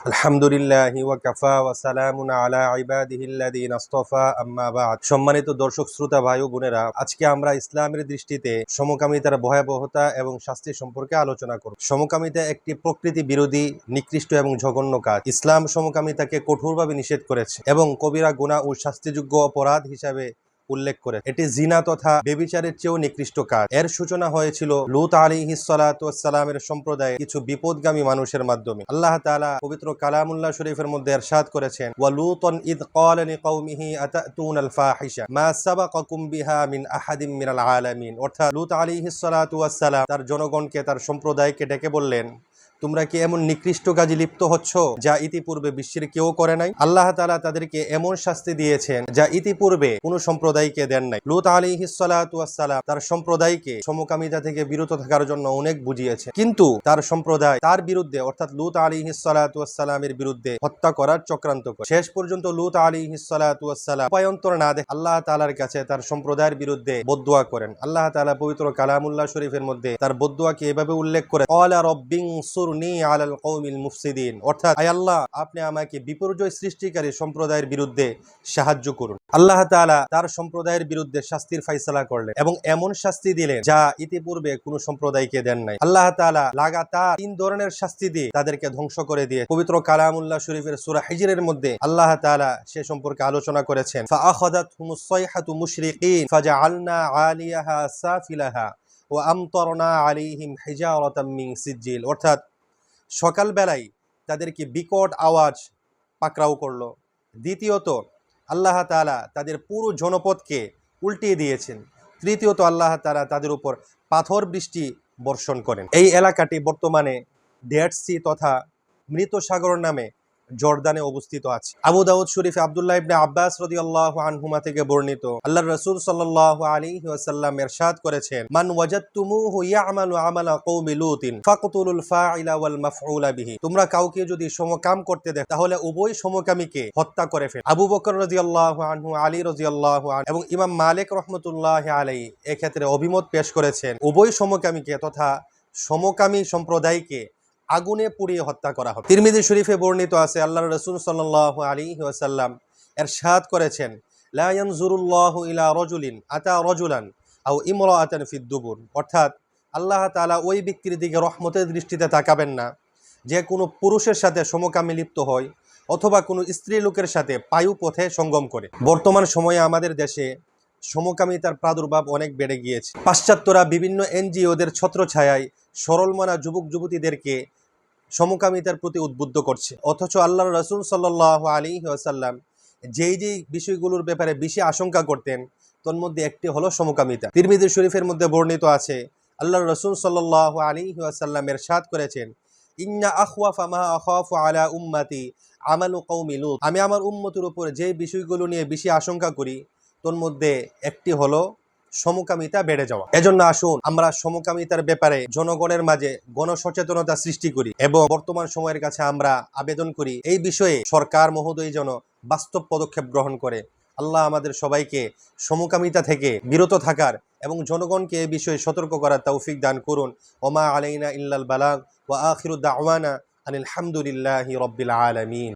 আলহামদুলিল্লাহ ওয়াকাফা ওয়া আলা ইবাদিহিল্লাযীনা ইসতাফা আম্মা সম্মানিত দর্শক, শ্রোতা, ভাই ও বোনেরা, আজকে আমরা ইসলামের দৃষ্টিতে সমকামিতার ভয়াবহতা এবং শাস্তি সম্পর্কে আলোচনা করব। সমকামিতা একটি প্রকৃতি বিরোধী, নিকৃষ্ট এবং জঘন্য কাজ। ইসলাম সমকামিতাকে কঠোরভাবে নিষেধ করেছে এবং কবিরা গুনাহ ও শাস্তিযোগ্য অপরাধ হিসাবে উল্লেখ করে এটি জিনা তথা বেবিচারের চেয়েও নিকৃষ্ট কাজ। এর সূচনা হয়েছিল লুত আলী হিসালামের সম্প্রদায়ে কিছু বিপদগামী মানুষের মাধ্যমে। আল্লাহ তালা পবিত্র কালামুল্লাহ শরীফের মধ্যে এরশাদ করেছেন, ওয়া লুতন ইদ ক্বালা লিকাওমিহি আতাতুনাল ফাহিশা মা সাবাকাকুম বিহা মিন আহাদিম মিনাল আলামিন। অর্থাৎ লুত আলাইহিস সালাতু ওয়াস সালাম তার জনগণকে, তার সম্প্রদায়কে ডেকে বললেন তোমরা কি এমন নিকৃষ্ট কাজে লিপ্ত হচ্ছ যা ইতিপূর্বে বিশ্বের কেউ করে নাই? আল্লাহ তাআলা তাদেরকে এমন শাস্তি দিয়েছেন যা ইতিপূর্বে কোনো সম্প্রদায়কে দেন নাই। লুত আলী হিসালাম তার সম্প্রদায়কে সমকামিতা থেকে বিরত থাকার জন্য অনেক বুঝিয়েছে। কিন্তু তার সম্প্রদায় তার বিরুদ্ধে, অর্থাৎ লুত আলী হিসালামের বিরুদ্ধে হত্যা করার চক্রান্ত করে। শেষ পর্যন্ত লুত আলী হিসালাম উপায়ন্তর না দেখে আল্লাহ তাআলার কাছে তার সম্প্রদায়ের বিরুদ্ধে বদুয়া করেন। আল্লাহ তাআলা পবিত্র কালামুল্লাহ শরীফের মধ্যে তার বদুয়াকে এভাবে উল্লেখ করে অলা রব্বিং আপনি আমাকে বিপর্যয় সৃষ্টিকারী সম্প্রদায়ের বিরুদ্ধে সাহায্য করুন। আল্লাহ তাআলা তার সম্প্রদায়ের বিরুদ্ধে শাস্তির ফাইসলা করলেন এবং এমন শাস্তি দিলেন যা ইতিপূর্বে সম্প্রদায়কে দেন নাই। আল্লাহ তাআলা লাগাতার তিন ধরনের শাস্তি দিয়ে তাদেরকে ধ্বংস করে দিয়ে পবিত্র কালামুল্লাহ শরীফের সূরা হিজরের মধ্যে আল্লাহ তাআলা সে সম্পর্কে আলোচনা করেছেন ও আলিহিম অর্থাৎ সকালবেলায় তাদেরকে বিকট আওয়াজ পাকড়াও করল। দ্বিতীয়ত, আল্লাহ তালা তাদের পুরো জনপদকে উল্টিয়ে দিয়েছেন। তৃতীয়ত, আল্লাহ তালা তাদের উপর পাথর বৃষ্টি বর্ষণ করেন। এই এলাকাটি বর্তমানে ডেড তথা মৃত সাগর নামে জর্দানে অবস্থিত আছে। আবু দাউদ শরীফ আব্দুল্লাহ ইবনে আব্বাস রাদিয়াল্লাহু আনহুমা থেকে বর্ণিত, আল্লাহর রাসূল সাল্লাল্লাহু আলাইহি ওয়াসাল্লাম ইরশাদ করেছেন, মান ওয়াজাদতুমুহু ইয়ামালু আমালা কওমি লুতিন ফাকতুলুল ফাইলা ওয়াল মাফউলা বিহি। তোমরা কাউকে যদি সমকাম করতে দেখো, তাহলে উভয় সমকামীকে হত্যা করে ফেল। আবু বকর রাদিয়াল্লাহু আনহু, আলী রাদিয়াল্লাহু আনহু এবং ইমাম মালিক রাহমাতুল্লাহি আলাইহি এক্ষেত্রে অভিমত পেশ করেছেন, উভয় সমকামীকে তথা সমকামী সম্প্রদায়কে আগুনে পুড়িয়ে হত্যা করা হবে তিরমিজি শরীফে বর্ণিত আছে আল্লাহ রসুল সাল্লাহ আলী ওয়াসাল্লাম এর সাদ করেছেন লায়ানজুরুল্লাহ ইলা রজুলিন আতা রজুলান আও ইমরা আতান ফিদ্দুবুর অর্থাৎ আল্লাহ তাআলা ওই ব্যক্তির দিকে রহমতের দৃষ্টিতে তাকাবেন না। যে কোনো পুরুষের সাথে সমকামে লিপ্ত হয় অথবা কোনো স্ত্রী লোকের সাথে পায়ু পথে সঙ্গম করে। বর্তমান সময়ে আমাদের দেশে সমকামিতার প্রাদুর্ভাব অনেক বেড়ে গিয়েছে। পাশ্চাত্যরা বিভিন্ন এনজিওদের ছত্রছায়ায় সরলমনা যুবক যুবতীদেরকে সমকামিতার প্রতি উদ্বুদ্ধ করছে। অথচ আল্লাহ রসুল সাল্লাহ আলী আসাল্লাম যেই যেই বিষয়গুলোর ব্যাপারে বেশি আশঙ্কা করতেন তন্মধ্যে একটি হলো সমকামিতা। তিরমিদি শরীফের মধ্যে বর্ণিত আছে, আল্লাহ রসুল সাল্লাহ আলী আসাল্লাম এর সাদ করেছেন, ইন্না আখওয়া ফামা আলা উম্মাতি আমালু কৌমি লুত। আমি আমার উম্মতের উপর যে বিষয়গুলো নিয়ে বেশি আশঙ্কা করি, তোর মধ্যে একটি হলো সমকামিতা বেড়ে যাওয়া। এজন্য আসুন আমরা সমকামিতার ব্যাপারে জনগণের মাঝে গণসচেতনতা সৃষ্টি করি এবং বর্তমান সময়ের কাছে আমরা আবেদন করি, এই বিষয়ে সরকার মহোদয় যেন বাস্তব পদক্ষেপ গ্রহণ করে। আল্লাহ আমাদের সবাইকে সমকামিতা থেকে বিরত থাকার এবং জনগণকে এ বিষয়ে সতর্ক করার তৌফিক দান করুন। ওমা আলাইনা ইল্লাল বালাগ ওয়া আখিরুদ্দাওয়ানা আনিল হামদুলিল্লাহি রব্বিল আলামিন।